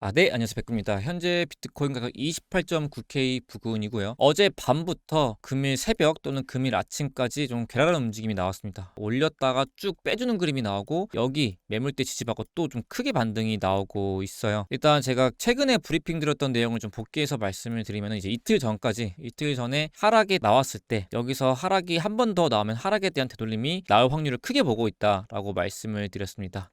아, 네, 안녕하세요. 백구입니다. 현재 비트코인 가격 28.9K 부근이고요. 어제 밤부터 금일 새벽 또는 금일 아침까지 좀 괴랄한 움직임이 나왔습니다. 올렸다가 쭉 빼주는 그림이 나오고 여기 매물대 지지받고 또 좀 크게 반등이 나오고 있어요. 일단 제가 최근에 브리핑 드렸던 내용을 좀 복귀해서 말씀을 드리면 이제 이틀 전까지 이틀 전에 하락이 나왔을 때 여기서 하락이 한 번 더 나오면 하락에 대한 되돌림이 나올 확률을 크게 보고 있다라고 말씀을 드렸습니다.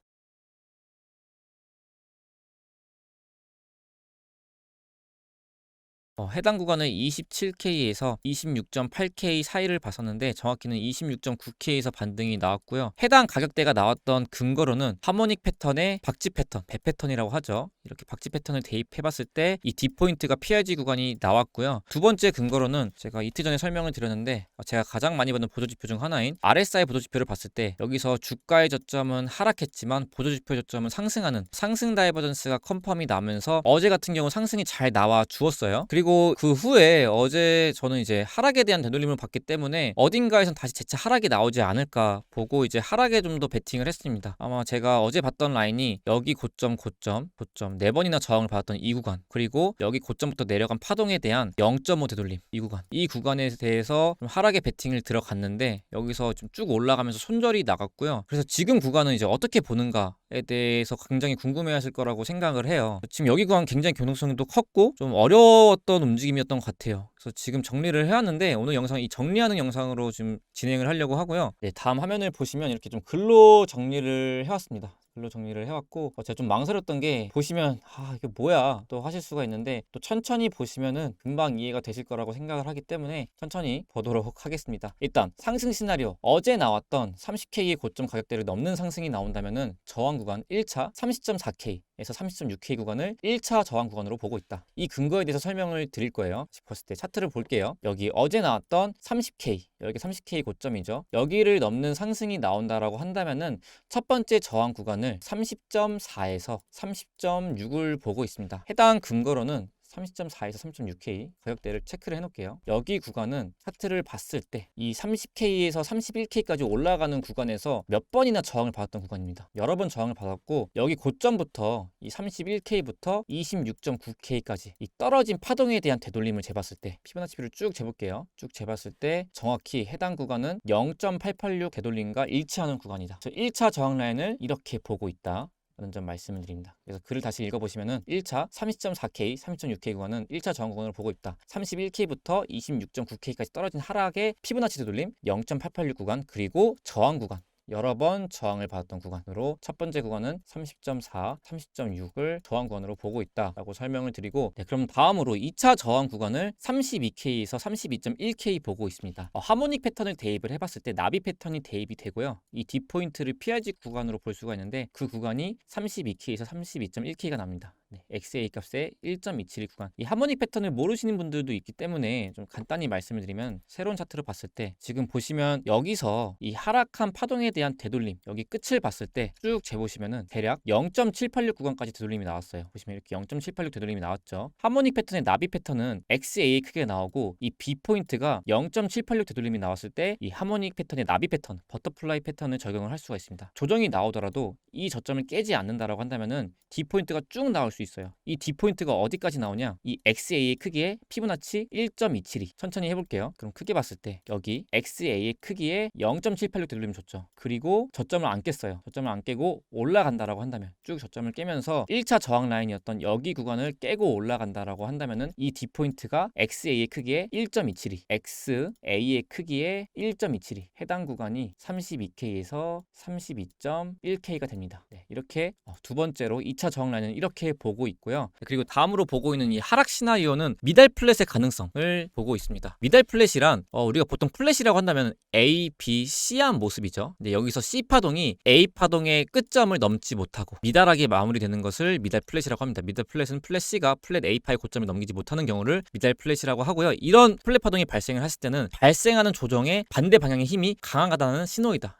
어, 해당 구간을 27K에서 26.8K 사이를 봤었는데 정확히는 26.9K에서 반등이 나왔고요. 해당 가격대가 나왔던 근거로는 하모닉 패턴의 박쥐 패턴, 배 패턴이라고 하죠. 이렇게 박쥐 패턴을 대입해봤을 때이 D포인트가 PRG 구간이 나왔고요. 두 번째 근거로는 제가 이틀 전에 설명을 드렸는데 어, 제가 가장 많이 받는 보조지표 중 하나인 RSI 보조지표를 봤을 때 여기서 주가의 저점은 하락했지만 보조지표 저점은 상승하는 상승 다이버전스가 컨펌이 나면서 어제 같은 경우 상승이 잘 나와 주었어요. 그리고 그 후에 어제 저는 이제 하락에 대한 되돌림을 봤기 때문에 어딘가에선 다시 재차 하락이 나오지 않을까 보고 이제 하락에 좀 더 베팅을 했습니다. 아마 제가 어제 봤던 라인이 여기 고점, 고점, 고점 네 번이나 저항을 받았던 이 구간 그리고 여기 고점부터 내려간 파동에 대한 0.5 되돌림 이 구간 이 구간에 대해서 좀 하락의 베팅을 들어갔는데 여기서 좀 쭉 올라가면서 손절이 나갔고요. 그래서 지금 구간은 이제 어떻게 보는가 에 대해서 굉장히 궁금해하실 거라고 생각을 해요. 지금 여기 구간 굉장히 변동성도 컸고 좀 어려웠던 움직임이었던 것 같아요. 그래서 지금 정리를 해왔는데 오늘 영상 이 정리하는 영상으로 지금 진행을 하려고 하고요. 네, 다음 화면을 보시면 이렇게 좀 글로 정리를 해왔습니다. 글로 정리를 해왔고 어, 제가 좀 망설였던 게 보시면 아 이게 뭐야? 또 하실 수가 있는데 또 천천히 보시면은 금방 이해가 되실 거라고 생각을 하기 때문에 천천히 보도록 하겠습니다. 일단 상승 시나리오. 어제 나왔던 30K의 고점 가격대를 넘는 상승이 나온다면은 저항 구간 1차 30.4K 에서 30.6K 구간을 1차 저항 구간으로 보고 있다. 이 근거에 대해서 설명을 드릴 거예요. 봤을 때 차트를 볼게요. 여기 어제 나왔던 30K, 여기 30K 고점이죠. 여기를 넘는 상승이 나온다라고 한다면은 첫 번째 저항 구간을 30.4에서 30.6을 보고 있습니다. 해당 근거로는 30.4에서 30.6K 가격대를 체크를 해놓을게요. 여기 구간은 차트를 봤을 때 이 30K에서 31K까지 올라가는 구간에서 몇 번이나 저항을 받았던 구간입니다. 여러 번 저항을 받았고 여기 고점부터 이 31K부터 26.9K까지 이 떨어진 파동에 대한 되돌림을 재봤을 때 피보나치비를 쭉 재볼게요. 쭉 재봤을 때 정확히 해당 구간은 0.886 되돌림과 일치하는 구간이다. 그래서 1차 저항 라인을 이렇게 보고 있다. 라는 점 말씀을 드립니다. 그래서 글을 다시 읽어보시면은 1차 30.4K, 30.6K 구간은 1차 저항 구간을 보고 있다. 31K부터 26.9K까지 떨어진 하락의 피보나치 되돌림 0.886 구간 그리고 저항 구간 여러 번 저항을 받았던 구간으로 첫 번째 구간은 30.4, 30.6을 저항 구간으로 보고 있다라고 설명을 드리고 네, 그럼 다음으로 2차 저항 구간을 32K에서 32.1K 보고 있습니다. 어, 하모닉 패턴을 대입을 해봤을 때 나비 패턴이 대입이 되고요. 이 D포인트를 PRG 구간으로 볼 수가 있는데 그 구간이 32K에서 32.1K가 납니다. 네, XA 값의 1.272 구간. 이 하모닉 패턴을 모르시는 분들도 있기 때문에 좀 간단히 말씀을 드리면 새로운 차트를 봤을 때 지금 보시면 여기서 이 하락한 파동에 대한 되돌림 여기 끝을 봤을 때 쭉 재보시면은 대략 0.786 구간까지 되돌림이 나왔어요. 보시면 이렇게 0.786 되돌림이 나왔죠. 하모닉 패턴의 나비 패턴은 XA 크게 나오고 이 B 포인트가 0.786 되돌림이 나왔을 때 이 하모닉 패턴의 나비 패턴, 버터플라이 패턴을 적용을 할 수가 있습니다. 조정이 나오더라도 이 저점을 깨지 않는다라고 한다면은 D 포인트가 쭉 나올 수 있어요. 이 D 포인트가 어디까지 나오냐? 이 XA의 크기의 피보나치 1.272. 천천히 해볼게요. 그럼 크게 봤을 때 여기 XA의 크기에 0.786 되돌림 줬죠. 그리고 저점을 안 깼어요. 저점을 안 깨고 올라간다라고 한다면 쭉 저점을 깨면서 1차 저항 라인이었던 여기 구간을 깨고 올라간다라고 한다면은 이 D 포인트가 XA의 크기에 1.272, XA의 크기에 1.272 해당 구간이 32K에서 32.1K가 됩니다. 네, 이렇게 어, 두 번째로 2차 저항 라인은 이렇게 보고 있고요. 그리고 다음으로 보고 있는 이 하락 시나리오는 미달 플랫의 가능성을 보고 있습니다. 미달 플랫이란 어, 우리가 보통 플랫이라고 한다면 A, B, C한 모습이죠. 근데 여기서 C 파동이 A 파동의 끝점을 넘지 못하고 미달하게 마무리되는 것을 미달 플랫이라고 합니다. 미달 플랫은 플랫 C가 플랫 A 파의 고점을 넘기지 못하는 경우를 미달 플랫이라고 하고요. 이런 플랫 파동이 발생을 했을 때는 발생하는 조정의 반대 방향의 힘이 강하다는 신호이다.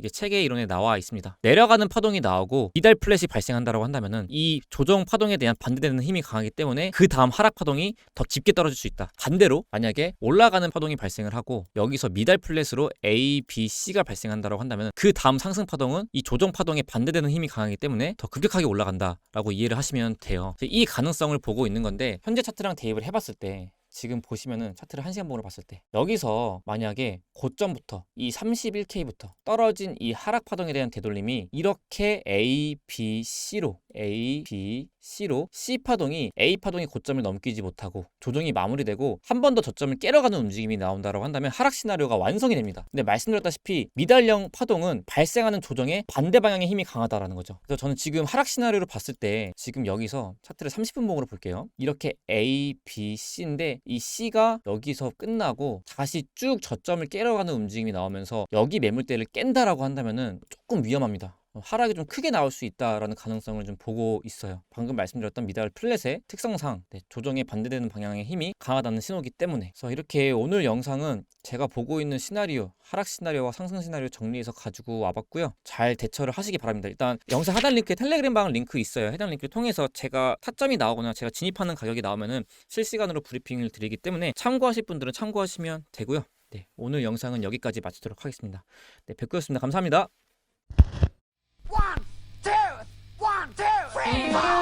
이게 체계 이론에 나와 있습니다. 내려가는 파동이 나오고 미달 플랫이 발생한다고 한다면은 이 조정 파동에 대한 반대되는 힘이 강하기 때문에 그 다음 하락 파동이 더 짙게 떨어질 수 있다. 반대로 만약에 올라가는 파동이 발생을 하고 여기서 미달 플랫으로 A, B, C가 발생한다고 한다면 그 다음 상승 파동은 이 조정 파동에 반대되는 힘이 강하기 때문에 더 급격하게 올라간다라고 이해를 하시면 돼요. 이 가능성을 보고 있는 건데 현재 차트랑 대입을 해봤을 때 지금 보시면은 차트를 한시간 봉으로 봤을 때 여기서 만약에 고점부터 이 31K부터 떨어진 이 하락 파동에 대한 되돌림이 이렇게 A, B, C로 A, B, C로 C 파동이 A 파동이 고점을 넘기지 못하고 조정이 마무리되고 한 번 더 저점을 깨러가는 움직임이 나온다고 한다면 하락 시나리오가 완성이 됩니다. 근데 말씀드렸다시피 미달령 파동은 발생하는 조정에 반대 방향의 힘이 강하다라는 거죠. 그래서 저는 지금 하락 시나리오를 봤을 때 지금 여기서 차트를 30분 봉으로 볼게요. 이렇게 A, B, C인데 이 C가 여기서 끝나고 다시 쭉 저점을 깨러가는 움직임이 나오면서 여기 매물대를 깬다라고 한다면은 조금 위험합니다. 어, 하락이 좀 크게 나올 수 있다라는 가능성을 좀 보고 있어요. 방금 말씀드렸던 미달 플랫의 특성상 네, 조정에 반대되는 방향의 힘이 강하다는 신호기 때문에 그래서 이렇게 오늘 영상은 제가 보고 있는 시나리오 하락 시나리오와 상승 시나리오 정리해서 가지고 와봤고요. 잘 대처를 하시기 바랍니다. 일단 영상 하단 링크에 텔레그램 방 링크 있어요. 해당 링크를 통해서 제가 타점이 나오거나 제가 진입하는 가격이 나오면은 실시간으로 브리핑을 드리기 때문에 참고하실 분들은 참고하시면 되고요. 네, 오늘 영상은 여기까지 마치도록 하겠습니다. 네, 백구였습니다. 감사합니다. Bye.